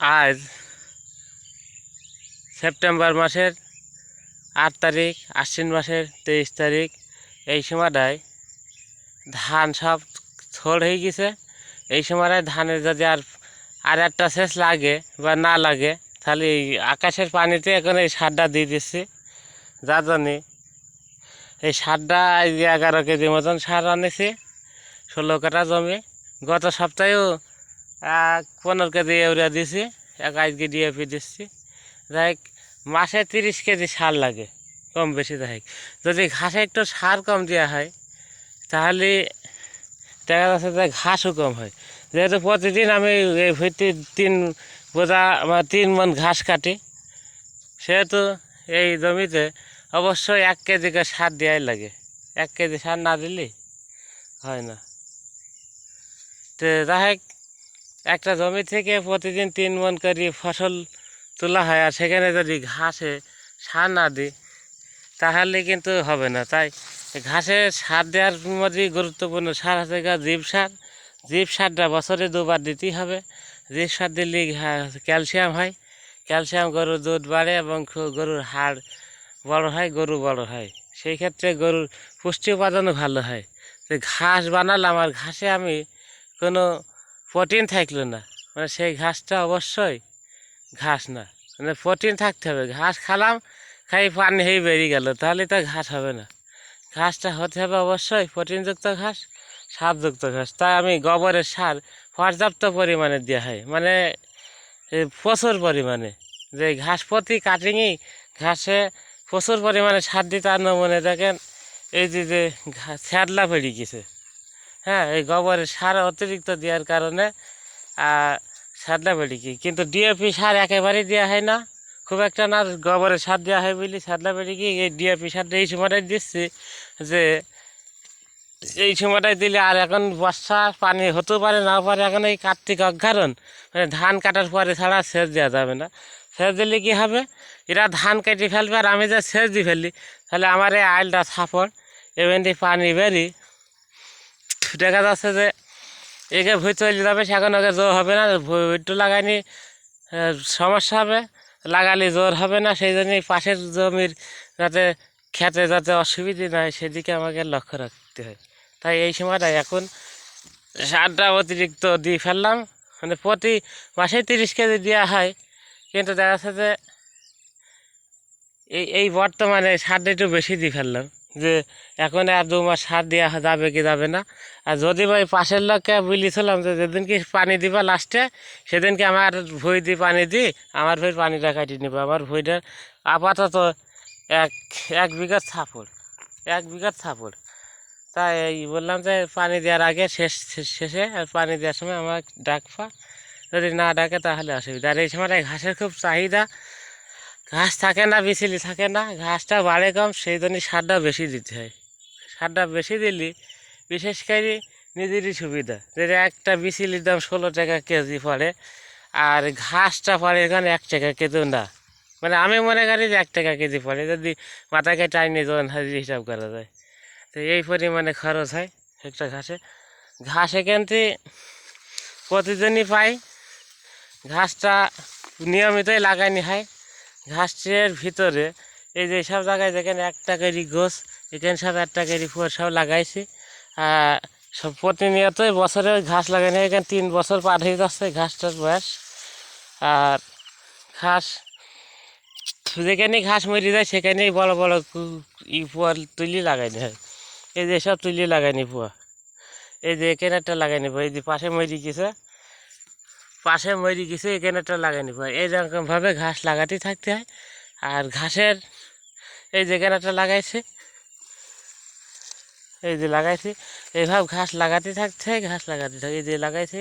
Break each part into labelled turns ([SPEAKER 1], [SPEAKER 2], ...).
[SPEAKER 1] আজ সেপ্টেম্বর মাসের আট তারিখ, আশ্বিন মাসের তেইশ তারিখ। এই সময়টায় ধান সব থোড় হয়ে গেছে। এই সময়টায় ধানের যদি আর আর একটা শেষ লাগে বা না লাগে, তাহলে এই আকাশের পানিতে এখন এই সারটা দিয়ে দিচ্ছি। যার জন্যে এই সারটা যে এগারো কেজি মতন সার আনেছি। ষোলো কাটা জমি। গত সপ্তাহেও পনেরো কেজি ইউরিয়া দিছি, এক আজকে ডিএপি দিচ্ছি। যাই মাসে তিরিশ কেজি সার লাগে, কম বেশি যাই। যদি ঘাসে একটু সার কম দেওয়া হয়, তাহলে দেখা যাচ্ছে যে ঘাসও কম হয়। যেহেতু প্রতিদিন আমি এই ভিত্তি তিন বোঝা আমার তিন মন ঘাস কাটি, সেহেতু এই জমিতে অবশ্যই এক কেজি করে সার দেওয়াই লাগে। এক কেজি সার না দিলে হয় না। তো যাই একটা জমি থেকে প্রতিদিন তিন মন করে ফসল তোলা হয়, আর সেখানে যদি ঘাসে সার না দিই, তাহলে কিন্তু হবে না। তাই ঘাসে সার দেওয়ার মধ্যেই গুরুত্বপূর্ণ সার আছে জীব সার। জীব সারটা বছরে দুবার দিতেই হবে। জীব সার দিলে ক্যালসিয়াম হয়। ক্যালসিয়াম গরুর দুধ বাড়ে এবং গরুর হাড় বড় হয়, গরু বড় হয়। সেই ক্ষেত্রে গরুর পুষ্টি উপাদানও ভালো হয়। তো ঘাস বানালাম, আর ঘাসে আমি কোনো প্রোটিন থাকল না। মানে সেই ঘাসটা অবশ্যই ঘাস না। মানে প্রোটিন থাকতে হবে। ঘাস খালাম, খাই পানি হয়ে বেরিয়ে গেল। তাহলে তো ঘাস হবে না। ঘাসটা হতে হবে অবশ্যই প্রোটিনযুক্ত ঘাস সারযুক্ত ঘাস। তাই আমি গোবরের সার পর্যাপ্ত পরিমাণে দেওয়া হয়। মানে প্রচুর পরিমাণে। যে ঘাস প্রতি কাটিংই ঘাসে প্রচুর পরিমাণে সার দিতে আর নমুনে দেখেন, এই যে যে ছ্যাদলা বেড়ে গেছে। হ্যাঁ এই গোবরের সার অতিরিক্ত দেওয়ার কারণে সারটা বেড়ে গিয়ে। কিন্তু ডিএপি সার একেবারেই দেওয়া হয় না। খুব একটা না, গোবরের সার দেওয়া হয় বলি সারটা বেড়ে গিয়ে এই ডিএপি সারটা এই সময়টাই দিচ্ছি যে, এই সময়টায় দিলে আর এখন বর্ষা পানি হতেও পারে, নাও পারে। এখন এই কার্তিক অঘ্রাণ মানে ধান কাটার পরে ছাড়া সেচ দেওয়া যাবে না। সেচ দিলে কী হবে? এরা ধান কেটে ফেলবে আর আমি যা সেচ দিয়ে ফেলি, তাহলে আমার এই আইলটা ছাপড় এমনি পানি বেরি দেখা যাচ্ছে যে একে ভুই চলে যাবে, সেখন ওকে জোর হবে না ভুইটু লাগাইনি সমস্যা হবে, লাগালে জোর হবে না, সেই জন্যই পাশের জমির যাতে খেতে যাতে অসুবিধে না সেদিকে আমাকে লক্ষ্য রাখতে হয়। তাই এই সময়টা এখন সারটা অতিরিক্ত দিয়ে ফেললাম। মানে প্রতি মাসে তিরিশ কেজি দেওয়া হয়, কিন্তু দেখা যাচ্ছে যে এই এই বর্তমানে সারটা একটু বেশি দিয়ে ফেললাম। যে এখন আর দু মাস সার দেওয়া যাবে কি যাবে না। আর যদি ভাই পাশের লোককে বলেছিলাম যে যেদিনকে পানি দিবা লাস্টে সেদিনকে আমার ভুঁই দিয়ে পানি দিই আমার ভুঁইয়ের পানিটা কাটিয়ে নেব। আমার ভুঁইটার আপাতত এক এক বিঘার ছাপড় এক বিঘার ছাপড় তাই এই বললাম যে পানি দেওয়ার আগে শেষ, শেষ- আর পানি দেওয়ার সময় আমার ডাকবা। যদি না ডাকে তাহলে অসুবিধা। আর এই সময়টায় ঘাসের খুব চাহিদা। ঘাস থাকে না বিচিলি থাকে না, ঘাসটা বাড়ে কম, সেই জন্য সারটা বেশি দিতে হয়। সারটা বেশি দিলে বিশেষ করে নিজেরই সুবিধা যেটা একটা বিচিলির দাম ষোলো টাকা কেজি পড়ে, আর ঘাসটা পড়ে এখানে এক টাকা কেজি না। মানে আমি মনে করি যে এক টাকা কেজি পড়ে, যদি মাথাকে টাইনে যখন হিসাব করা যায়। তো এই পরিমাণে খরচ হয় একটা ঘাসে। ঘাস এখান থেকে প্রতিদিনই পাই। ঘাসটা নিয়মিতই লাগানি হয়। ঘাসের ভিতরে এই যে সব জায়গায় যেখানে একটা করে গোছ, এখানে সব একটা করে ফুল সব লাগাইছি। আর সব প্রতিনিয়তই বছরে ঘাস হয়। এখানে তিন বছর পার হয়ে যাচ্ছে ঘাসটার বয়স। আর ঘাস যেখানে ঘাস মরে যায়, সেখানেই বড় বড় ই পুয়া তুলি লাগাইনি হয় এই যে সব তুলি লাগাইনি পুয়া এই যে এখানে একটা লাগাইনি এই যে পাশে মরি গেছে। পাশে মরি গেছে এখানে একটা লাগাইনি পুয়া এইরকমভাবে ঘাস লাগাতেই থাকতে হয়, আর ঘাসের এই যেখানে একটা লাগাইছে, এই যে লাগাইছে এইভাবে ঘাস লাগাতে থাকতে হয়, ঘাস লাগাতে থাকে এই যে লাগাইছে,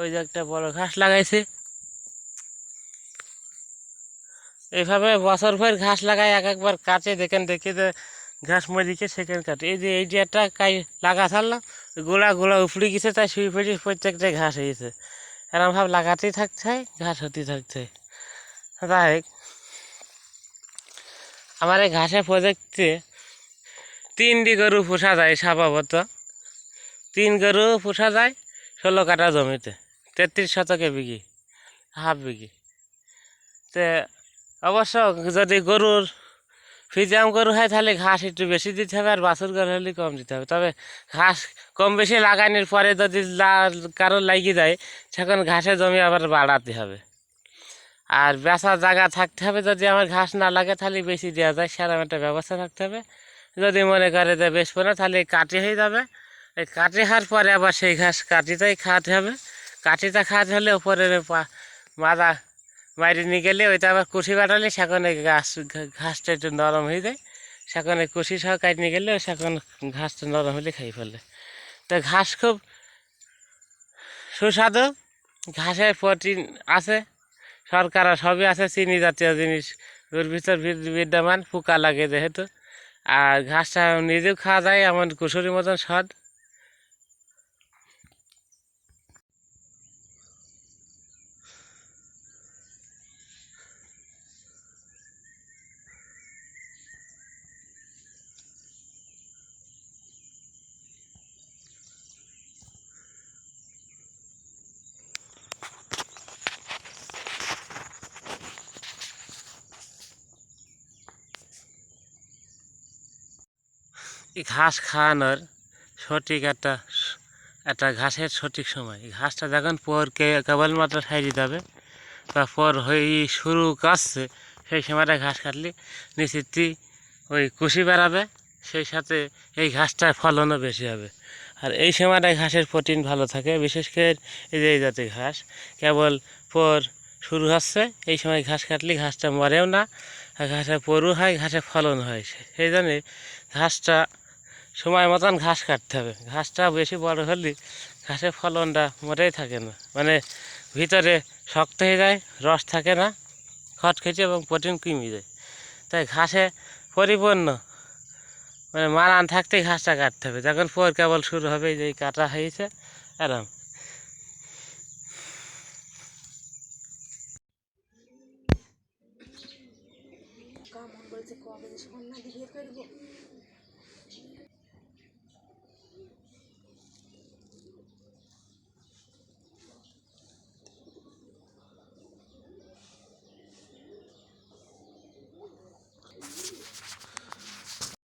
[SPEAKER 1] ওই যে একটা বড় ঘাস লাগাইছে। এইভাবে বছর ভর ঘাস লাগায় এক একবার কাটে, দেখেন, দেখে যে ঘাস মরিছে সেখানে কাটে। এই যে এই যে একটা কাই লাগা ছাড়লাম গোলা গোলা উপড়ে গেছে, তাই শুয়ে ফুড়ি প্রত্যেকটা ঘাস হয়েছে এরকম ভাব লাগাতেই থাকতে হয় ঘাস হতে থাকতে তাই আমার এই ঘাসের প্রজেক্টে তিনটি গরু পোষা যায় স্বভাবত। তিন গরু পোষা যায় ষোলো কাঠা জমিতে, তেত্রিশ শতকে বিঘি, হাফ বিঘি। তে অবশ্য যদি গরুর ফিজাম গরু হয় তাহলে ঘাস একটু বেশি দিতে হবে আর বাছুর গরু হলে কম দিতে হবে। তবে ঘাস কম বেশি লাগানোর পরে যদি কারোর লাগিয়ে যায় সেখন ঘাসের জমি আবার বাড়াতে হবে। আর বেচার জায়গা থাকতে হবে, যদি আমার ঘাস না লাগে তাহলে বেশি দেওয়া যায়, সেরকম একটা ব্যবস্থা থাকতে হবে। যদি মনে করে যে বেশ না, তাহলে কাটি হয়ে যাবে। এই কাটি হওয়ার পরে আবার সেই ঘাস কাটিতেই খাওয়াতে হবে। কাটিটা খাওয়াতে হলে উপরে মাদা বাইরে নিয়ে গেলে ওইটা আবার কুশি কাটালে সেখানে ঘা- ঘাসটা একটু নরম হয়ে যায়। সেখানে কুশি সহ নিয়ে গেলে সেখানে ঘাসটা নরম হলে খাই ফেলে। তো ঘাস খুব সুস্বাদু। ঘাসের প্রোটিন আছে, সরকার সবই আছে, চিনি জাতীয় জিনিস। ওর ভিতর বিদ- বিদ্যমান, পোকা লাগে যেহেতু। আর ঘাসটা নিজেও খাওয়া যায়, এমন কুসুরির মতন স্বাদ। ঘাস খাওয়ানোর সঠিক একটা একটা ঘাসের সঠিক সময়। ঘাসটা যখন পর কেবলমাত্র সাইডে যাবে বা পর হয়ে শুরু কাটছে সেই সময়টা ঘাস কাটলে নিশ্চিতই ওই কুশি বেড়াবে, সেই সাথে এই ঘাসটার ফলনও বেশি হবে। আর এই সময়টায় ঘাসের প্রোটিন ভালো থাকে, বিশেষ করে এই যে এই জাতীয় ঘাস, কেবল পর শুরু হচ্ছে, এই সময় ঘাস কাটলে ঘাসটা মরেও না, আর ঘাসের পরু হয় ঘাসের ফলন হয়। সেই জন্যে ঘাসটা সময় মতন ঘাস কাটতে হবে। ঘাসটা বেশি বড় হলে ঘাসের ফলনটা মোটেই থাকে না। মানে ভিতরে শক্ত হয়ে যায়, রস থাকে না খটখেটে এবং প্রোটিন কমে যায়। তাই ঘাসে পরিপূর্ণ মানে মারান থাকতেই ঘাসটা কাটতে হবে। যখন পর কেবল শুরু হবে যে কাটা হয়েছে, আরাম।